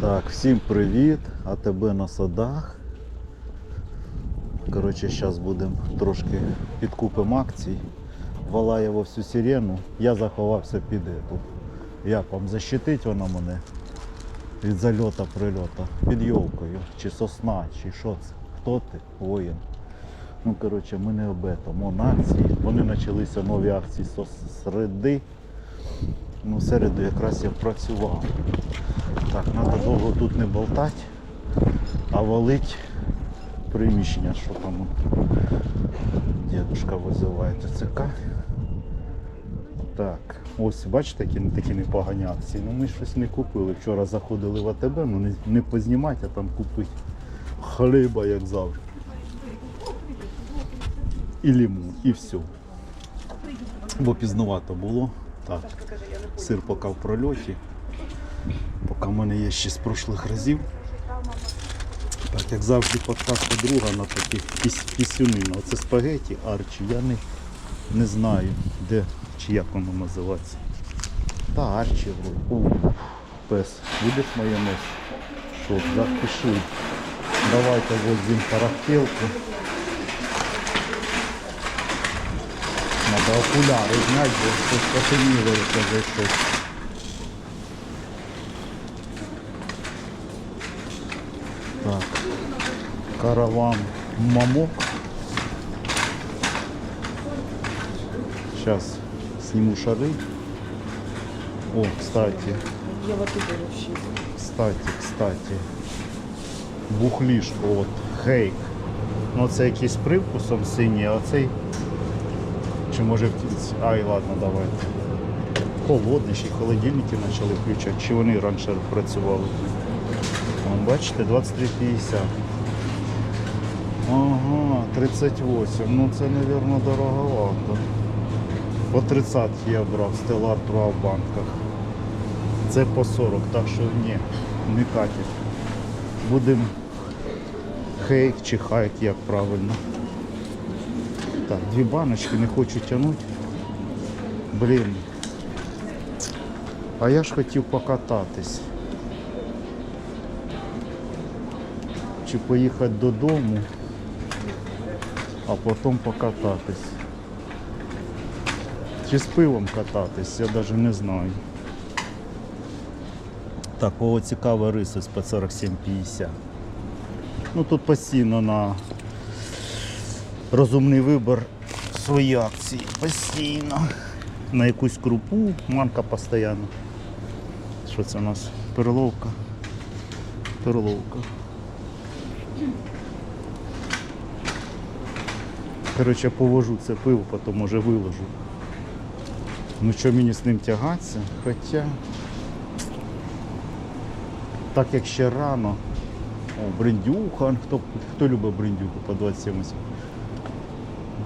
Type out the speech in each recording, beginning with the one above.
Так, всім привіт, АТБ на садах. Коротше, зараз будемо трошки підкупимо акцій. Валає во всю сирену. Я заховався під ету. Як вам защитить вона мене від зальота прильота під йолкою, чи сосна, чи що це? Хто ти? Воїн. Ну, коротше, ми не об этом. Он акції. Вони почалися нові акції з середи. Ну, середу якраз я працював. Так, треба довго тут не болтати, а валить приміщення, що там дедушка визиває ТЦК. Так, ось бачите, які такі непогані акції. Ну ми щось не купили. Вчора заходили в АТБ, ну не, не познімати, а там купити хліба, як завжди. І лимон, і все. Бо пізнувато було. Так, сир поки в прольоті. Поки в мене є ще з прошлих разів. Так, як завжди, подкаст подруга на такі піс- пісюни. Ну, Оце спагеті, арчі. Я не, не знаю, де чи як воно називається. Та арчі вроді. Пес. Будеш моє майонез? Що, запиши. Давайте возьмем тарахтелку. Надо окуляри зняти, бо щось потемніло, я зайшов. Так. Караван мамок. Сейчас сниму шары. О, кстати, Я вот это вообще. кстати, кстати. Бухлішко, от, хейк. Ну це якийсь привкусом синій, а цей. Чи може в Ай, ладно, давайте. Холодний, ще холодильники почали включати. Чи вони раніше працювали? Бачите, 23,50. Ага, 38. Ну це, мабуть, дороговато. По 30 я брав, Stellar 2 в банках. Це по 40, так що ні, не катить. Будемо хейк чи хайк, як правильно. Так, дві баночки не хочу тягнути. Блін. А я ж хотів покататись. Чи поїхати додому, а потім покататись. Чи з пивом кататись, я навіть не знаю. Так, о, цікава риса з по 47,50. Ну тут постійно на розумний вибір свої акції. Постійно. На якусь крупу, манка постійно. Що це у нас? Перловка. Перловка. Коротше, повожу це пиво, потім може виложу. Ну що мені з ним тягатися? Хоча так як ще рано. О, брендюха. Хто, хто любить брендюху по 27?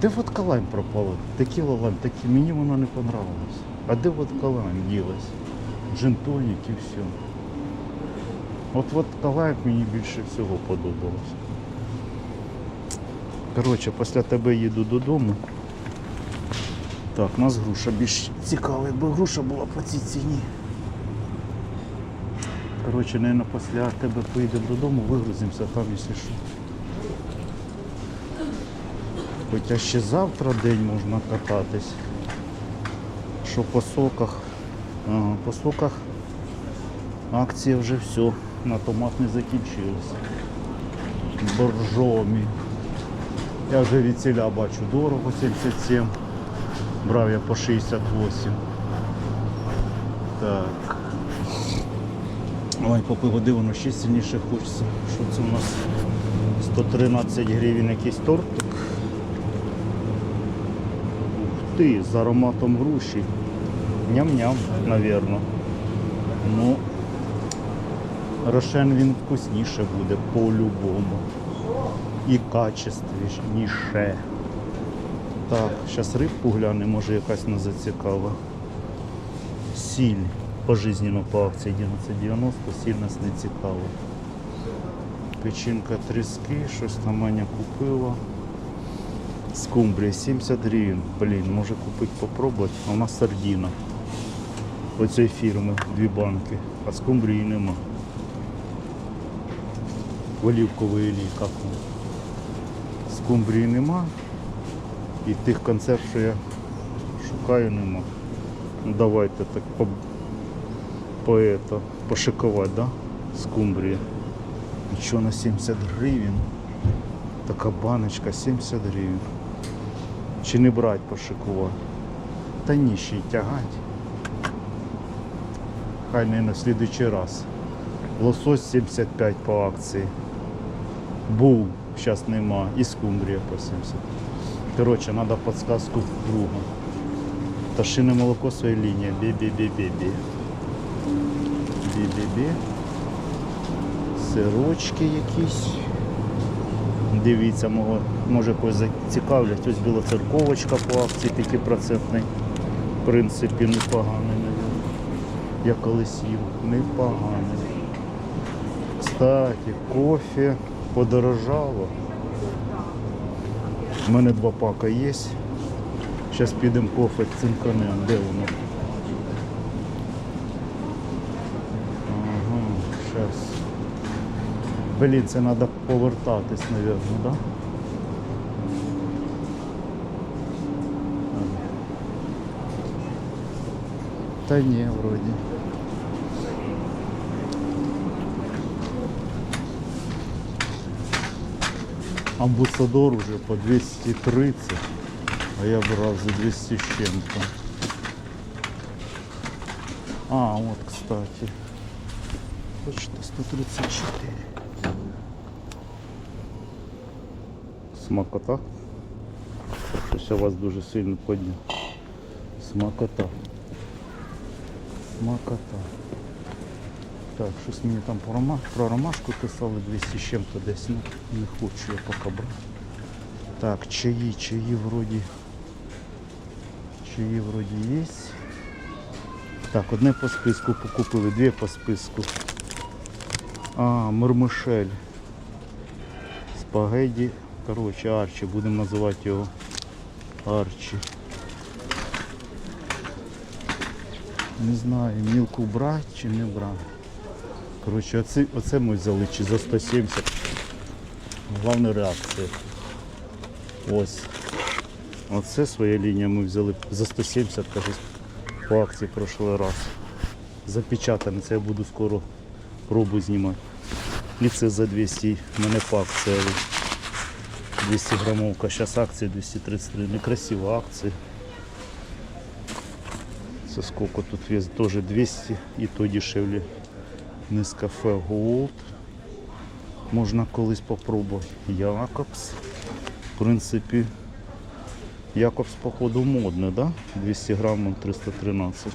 Де водка лайм пропала? Текіла лайм, такі, мені вона не понравилась. А де водка лайм ділась? Джин-тонік і все. От водка лайм мені більше всього подобалось. Коротше, після тебе їду додому. Так, у нас груша більш цікава, якби груша була по цій ціні. Коротше, наверное, після тебе поїдемо додому, вигрузимося там, якщо що. Хоча ще завтра день можна кататись. Що по соках? Ага, по соках акція вже все. На томат не закінчилась. Боржомі. Я вже від ціля бачу дорого 77. Брав я по 68. Так. Ой, поки води воно ще сильніше хочеться. Що це у нас? 113 гривень якийсь тортик. Ух ти, з ароматом груші. Ням-ням, напевно. Ну, рошен він вкусніше буде по-любому. І качественніше. Так, зараз рибку гляне, може якась нас зацікава. Сіль пожизненно по акції 11,90, сіль нас не цікаво. Печінка тріски, щось там Аня купила. Скумбрія 70 гривень. Блін, може купити попробувати. А у нас сардіна. Оцієї фірми дві банки, а скумбрії нема. В олівкової ліках. Скумбрії нема. І тих консерв, що я шукаю, нема. Ну, давайте так по, по это, пошикувати, да? Скумбрія. Нічого на 70 гривень. Така баночка 70 гривень. Чи не брать пошикувати? Та ні, ще й тягать. Хай не на слідуючий раз. Лосось 75 по акції. Був, зараз нема. І скумбрія по 70. Коротше, треба підсказку другу. Пташине молоко своя лінія. Бі-бі-бі-бі-бі. Бі-бі-бі. Сирочки якісь. Дивіться, може когось зацікавлять. Ось білоцерковочка по акції 5%. В принципі, непоганий, мабуть. Я колись їв. Непоганий. Кстати, кофе подорожало. У мене два пака є. Зараз підемо кофе цинканем. Де воно? Ага, зараз. Блін, це треба повертатись, мабуть, да? Та ні, вроді. Амбусадор уже по 230, а я брав за 200 с чем-то. А, вот, кстати. Почта 134. Смакота. Щось я вас дуже сильно подняв. Смакота. Смакота. Так, щось мені там про, рома... про ромашку писали 200 з чим-то десь. Ну, не хочу я поки брати. Так, чаї, чаї вроді. Чаї вроді є. Так, одне по списку покупили, дві по списку. А, Мурмишель. Спагеді. Коротше, Арчі, будемо називати його Арчі. Не знаю, мілку брати чи не брати. Коротше, оце, оце ми взяли чи за 170. Головна реакція. Ось. Оце своя лінія ми взяли за 170, каже, по акції прошлий раз. Запечатане, це я буду скоро пробу знімати. І це за 200, в мене по акції. 200 грамовка, зараз акція 233. Некрасива акція. Це сколько тут вес? Тоже 200 і то дешевле. Нескафе Gold. Можна колись попробувати. Якобс. В принципі, Якобс, походу, модне, да? 200 грамів 313.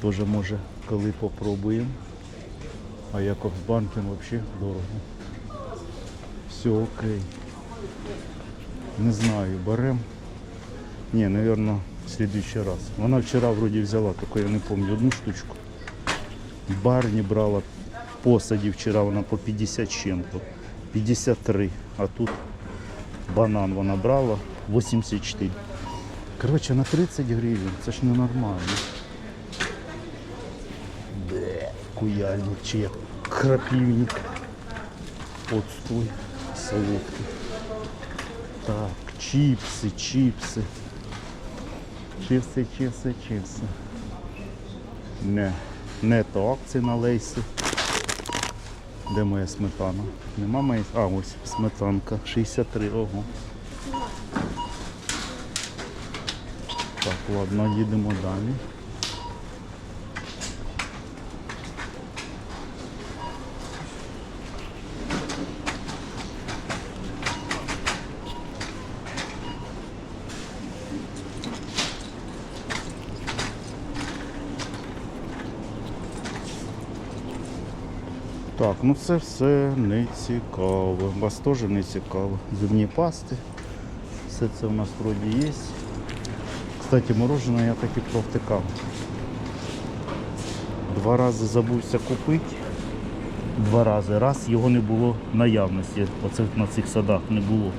Тоже може коли попробуємо. А Якобс Банкін взагалі дорого. Все окей. Не знаю, берем. Не, наверное, в следующий раз. Вона вчора вроді взяла, тільки я не пам'ятаю, одну штучку. Барні брала посаді вчора вона по 50 з чим-то. 53. А тут банан вона брала 84. Коротше, на 30 гривень. Це ж ненормально. Бе, куяльник чи як крапівник. Отстой солодкий. Так, чипсы, чипсы. Чипсы, чипсы, чипсы. Не, не то акції на лейсі. Де моя сметана? Нема моєї. А, ось сметанка. 63, ого. Так, ладно, їдемо далі. Так, ну це все не цікаво. Вас теж не цікаво. Зубні пасти. Все це у нас вроді є. Кстати, мороженое я таки провтикав. Два рази забувся купити. Два рази. Раз його не було наявності. Оце на цих садах не було.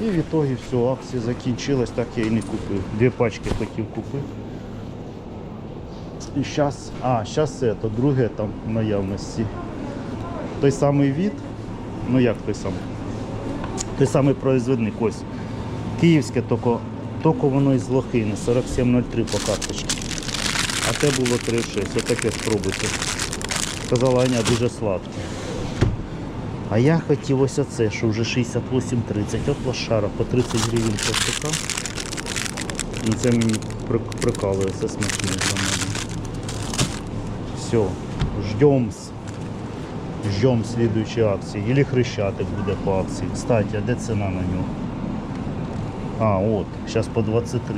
І в ітогі все, акція закінчилась, так я і не купив. Дві пачки хотів купити. І зараз, а, зараз це, то друге там в наявності. Той самий від, ну як той самий, той самий производник, ось. Київське, тільки воно із Лохини, 4703 по карточці. А те було 3,6. Отаке спробуйте. Сказала Аня, дуже сладке. А я хотів ось оце, що вже 68,30. От лошара по 30 гривень костяка. Ну це мені при- прикалує, це смачне для мене. Все, ждем. Ждем слідуючі акції. Или хрещатик буде по акції. Кстати, а де ціна на нього? А, от, зараз по 23.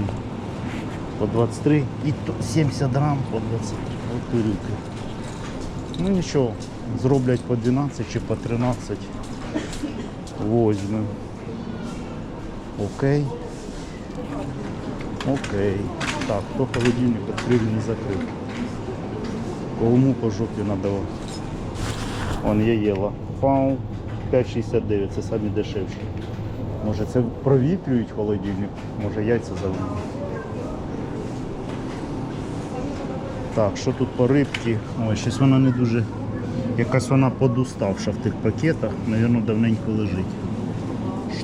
По 23 і 70 грам по 23. От турюки. Ну нічого, зроблять по 12 чи по 13. Возьмем. Окей. Окей. Так, хто холодильник відкрив не закрив. Кому по жопі надавав. Вон я їла. Пау 5,69, це самі дешевші. Може це провітрюють холодильник, може яйця завели. Так, що тут по рибці? Ой, щось вона не дуже. Якась вона подуставша в тих пакетах, Навірно, давненько лежить.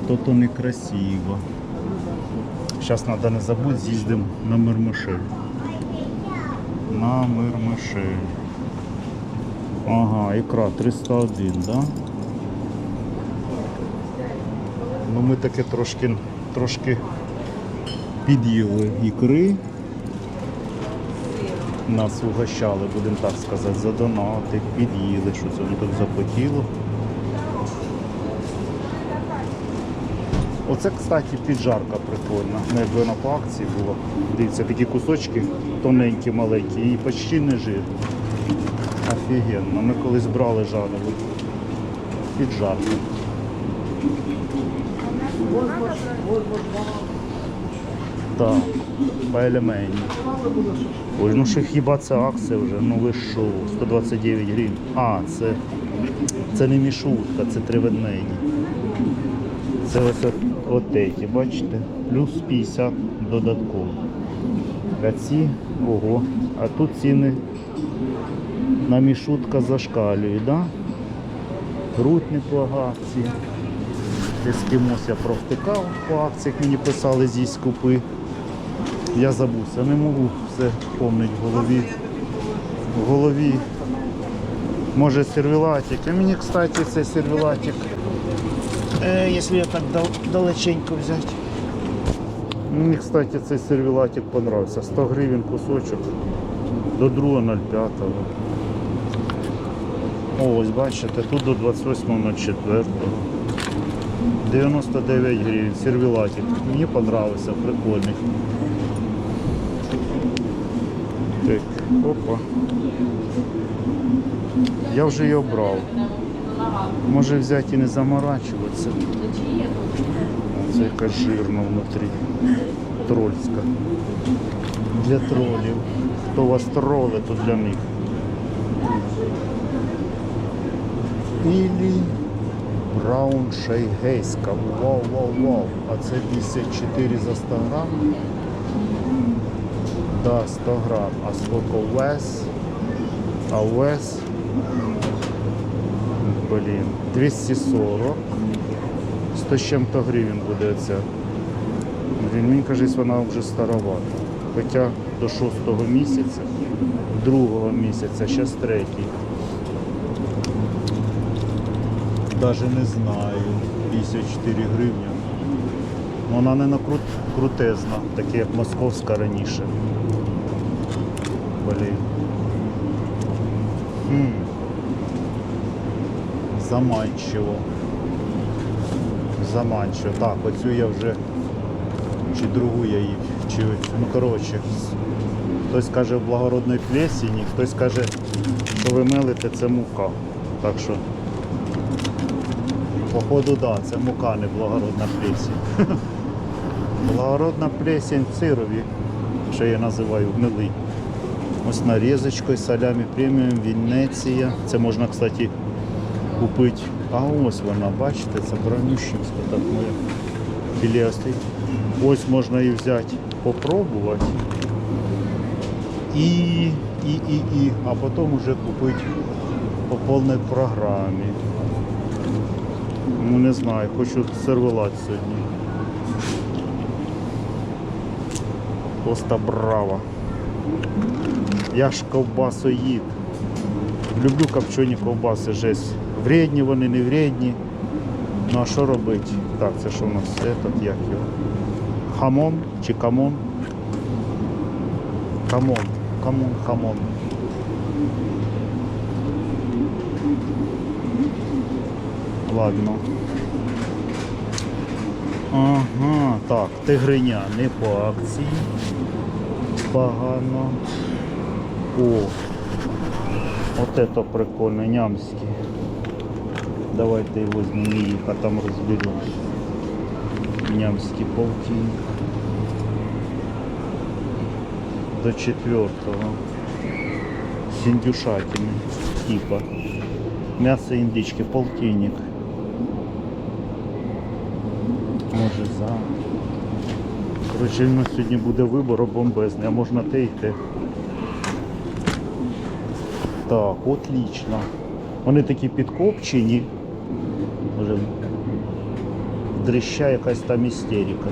Що то некрасиво. Зараз треба не забути, з'їздимо на Мирмишель. На Мирмишель. Ага, ікра 301, да? Ну ми таке трошки, трошки під'їли ікри. Нас угощали, будемо так сказати, за донати, під'їли, що це воно так захотіло. Оце, кстати, піджарка прикольна. Якби вона по акції була. Дивіться, такі кусочки тоненькі, маленькі і почти не жир. Офігенно. Ми колись брали жарили. Піджарка. Так, пельмені. Ой, ну що хіба це акція вже? Ну ви що, 129 гривень. А, це, це не мішутка, це триведмені. Це ось от, от ті, бачите? Плюс 50 додатково. А ці, ого, а тут ціни на мішутка зашкалюють, да? Грудь не по акції. Ескімос я провтикав по акціях, мені писали з'їсть купи. Я забувся, не можу все пам'ятати в голові. В голові. Може сервілатик. А мені, кстати, цей сервілатик. Е, якщо я так дал- далеченько взяти. Мені, кстати, цей сервілатик понравився. 100 гривень кусочок до 2.05. О, ось бачите, тут до 28.04. 99 гривень, сервілатик. Мені понравився, прикольний. Так, опа. Я вже його брав. Може взяти і не заморачуватися. Це якась жирна внутрі. Трольська. Для тролів. Хто вас тролить, то для них. Ілі Браун Шейгейська. Вау, вау, вау. А це 54 за 100 грам. Да, 100 грам. А сколько вес? А вес? Блін, 240. 100 з чим-то гривень буде ця. Блін, мені кажуть, вона вже старовата. Хоча до 6 місяця, другого місяця, зараз третій. Даже не знаю. 54 гривні. Вона не накрут... крутезна, таке як московська раніше. Блін. Хм. Заманчиво. Заманчиво. Так, оцю я вже чи другу я їв, чи. Ну коротше. Хтось каже в благородної плесені, хтось каже, що ви мелите, це мука. Так що Походу, да, це мука, не благородна плесень. Благородна плесень в сирові, що я називаю гнилий. Ось нарізочкою, салямі преміум, Венеція. Це можна, кстати, купити. А ось вона, бачите, це бронющинська, так моя філія. Ось можна її взяти, попробувати. І, і, і, і, а потім вже купити по повній програмі. Ну не знаю, хочу сервелат сьогодні. Коста Браво. Я ж ковбасоїд. Люблю копчені ковбаси, жесть. Вредні вони, не вредні. Ну а що робити? Так, це що у нас? Этот, як його? Хамон чи камон? Камон, камон, хамон. Ладно. Ага, так, тигриня не по акції. Погано. О, от это прикольно, нямський. Давайте возьмем их, а там разберем. Нямский полтинник. До четвертого. С индюшатины типа. Мясо индички, полтинник. Може за. Коротше, у нас сьогодні буде вибор бомбезний, а можна те й те. Так, отлично. Вони такі підкопчені. Може, дрища якась там істерика.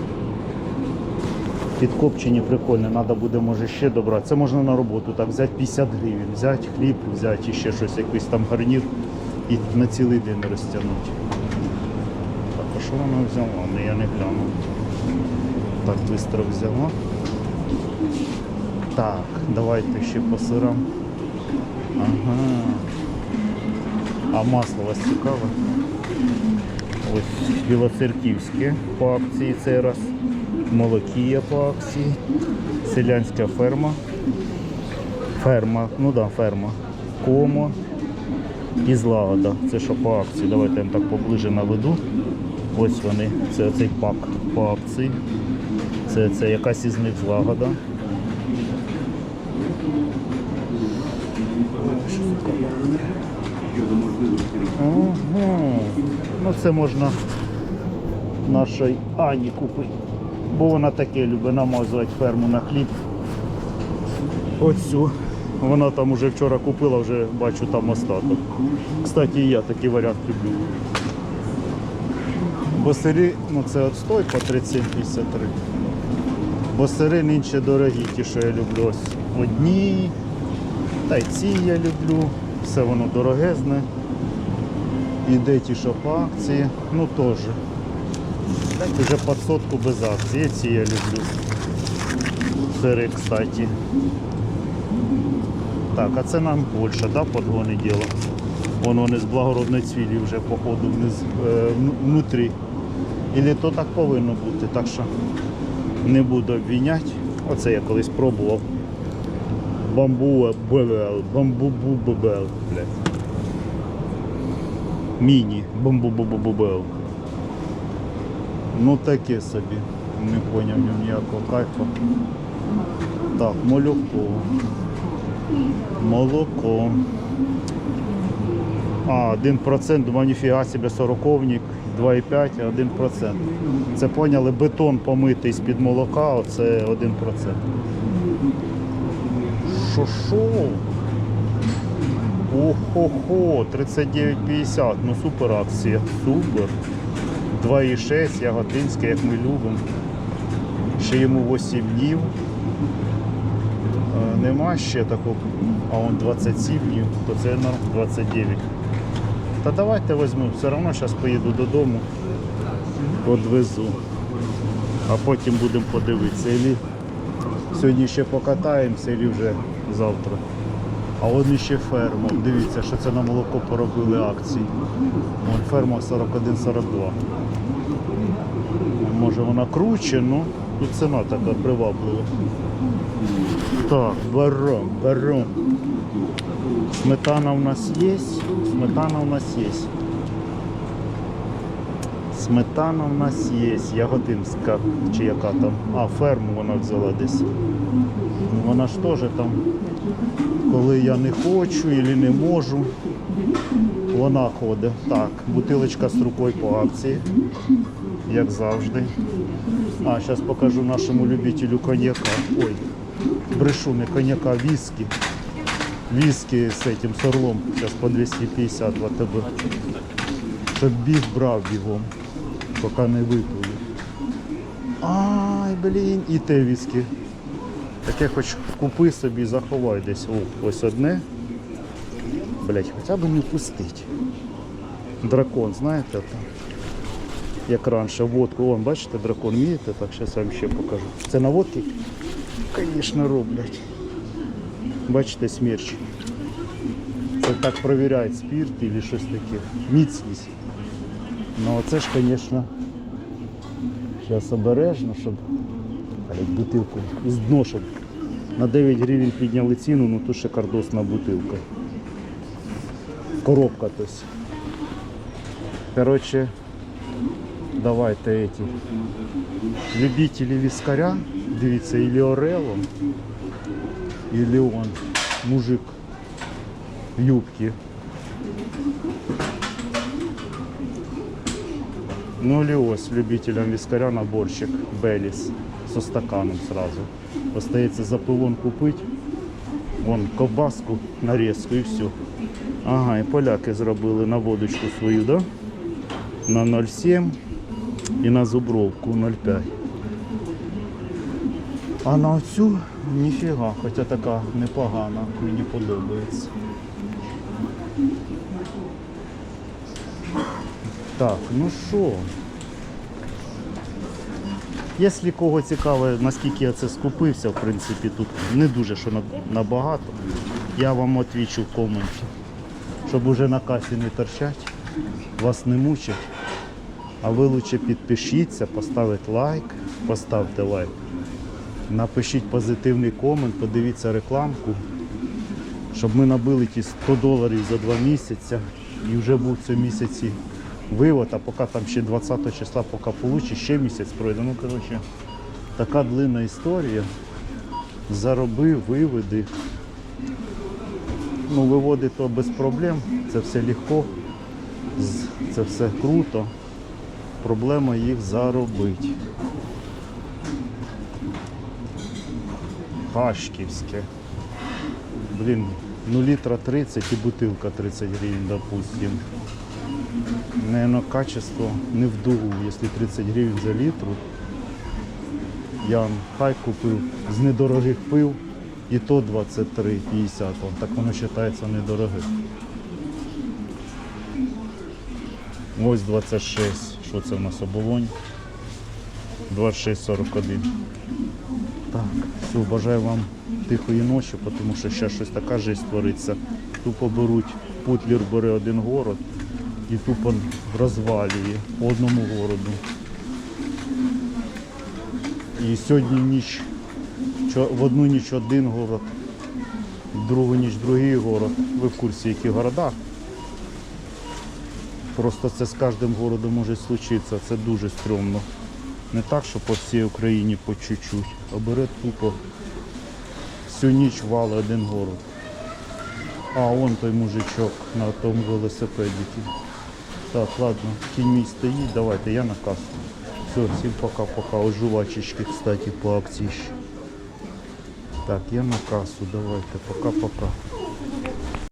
Підкопчені прикольно, треба буде може ще добрати. Це можна на роботу так взяти 50 гривень, взяти хліб, взяти ще щось, якийсь там гарнір і на цілий день розтягнути. Що вона взяла? Ну, я не глянув. Так, швидко взяла. Так, давайте ще по сирам. Ага. А масло у вас цікаве? Ось білоцерківське по акції цей раз. Молокія по акції. Селянська ферма. Ферма, ну да, ферма. Комо. І злагода. Це що по акції. Давайте я так поближе наведу. Ось вони. Це цей пак по акції. Це, це якась із них злагода. Ага. Ну це можна нашій Ані купити. Бо вона таке любить намазувати ферму на хліб. Оцю. Вона там уже вчора купила, вже бачу там остаток. Кстати, і я такий варіант люблю. Бо сирі, ну це от стой по 37,53. Бо сири нинче дорогі, ті, що я люблю. Ось одні. Та й ці я люблю. Все воно дорогезне. Іде ті, що по акції. Ну теж. Уже під сотку без акції. Ці я люблю. Сири, кстати. Так, а це нам Польща, да, подгони діло. Вон вони з благородної цвілі вже походу вниз, е, внутрі. Ілі то так повинно бути, так що не буду обвиняти. Оце я колись пробував. Бамбуа бебел, бамбубу бебел, блядь. Міні, бамбубу-бу-бу-бел. Ну таке собі. Не поняв в ніякого кайфу. Так, молоко. Молоко. А, 1%, думаю, ніфіга себе сороковник, 2,5, а 1%. Це поняли, бетон помитий з-під молока, оце 1%. Шо шо? Охо-хо, 39,50, ну супер акція, супер. 2,6, яготинське, як ми любимо. Ще йому 8 днів. Е, Нема ще такого, а он 27 днів, то це на 29. Та давайте візьму, все одно зараз поїду додому, одвезу. А потім будемо подивитися. Ілі сьогодні ще покатаємося, і вже завтра. А от ще ферма. Дивіться, що це на молоко поробили акції. Вон ферма 41-42. Може вона круче, ну тут ціна така приваблива. Так, берем, берем. Сметана у нас є. Сметана у нас є. Сметана у нас є. Ягодинська чи яка там. А, ферму вона взяла десь. Ну, Вона ж теж там, коли я не хочу і не можу, вона ходить. Так, бутилочка з рукою по акції, як завжди. А, зараз покажу нашому любителю коньяка. Ой, брешу не коньяка, віскі. Виски з этим з орлом. Зараз по 250 в АТБ. Щоб біг брав бігом, поки не випили. Ай, блін, і те віскі. Таке хоч купи собі, заховай десь. О, ось одне. Блять, хоча б не пустить. Дракон, знаєте, там. Як раніше, водку, вон, бачите, дракон вмієте, так зараз вам ще покажу. Це на водки? Звісно, роблять. Бачите, смерч. Це так перевіряють спирт або щось таке. Міцність. Ну оце ж, звісно, зараз обережно, щоб бутилку із дно, щоб на 9 гривень підняли ціну, ну тут шикардосна бутилка. Коробка то есть. Короче, давайте эти любители вискаря, дивіться, или Орело, или он, мужик в юбке. Ну или ось любителям вискаря наборчик Беліс со стаканом сразу. Остається за пилон купити. Вон ковбаску, нарізку і все. Ага, і поляки зробили на водочку свою, да? На 0,7 і на зубровку 0,5. А на оцю ніфіга, хоча така непогана, мені подобається. Так, ну що? Якщо кого цікавить, наскільки я це скупився, в принципі, тут не дуже що набагато, я вам відвічу в коменті. Щоб уже на касі не торчать, вас не мучать. А ви лучше підпишіться, поставите лайк, поставте лайк. Напишіть позитивний комент, подивіться рекламку, щоб ми набили ті 100 доларів за два місяці і вже був в цьому місяці вивод, а поки там ще 20 числа, поки получиш, ще місяць пройде. Ну, коротше, така длинна історія. Зароби, виведи. Ну, виводи то без проблем, це все легко, це все круто. Проблема їх заробити. Хашківське. Блін, ну літра 30 і бутилка 30 гривень, допустим. Наверное, качество не в если 30 гривень за літру. Я хай купив з недорогих пив і то 23,50. Так воно вважається недорогим. Ось 26. Що це в нас оболонь? 26,41. Так, все, бажаю вам тихої ночі, тому що ще щось така жесть твориться. Тупо беруть, путлер бере один город і тупо розвалює по одному городу. І сьогодні ніч, в одну ніч один город, в другу ніч другий город. Ви в курсі, які города. Просто це з кожним городом може случитися, це дуже стрьомно. Не так, що по всій Україні по чуть-чуть, а бере тупо всю ніч вали один город. А он той мужичок на тому велосипедіки. Так, ладно, кінь мій стоїть, давайте, я на касу. Все, всім пока-пока. Ось жувачечки, кстати, по акції ще. Так, я на касу, давайте, пока-пока.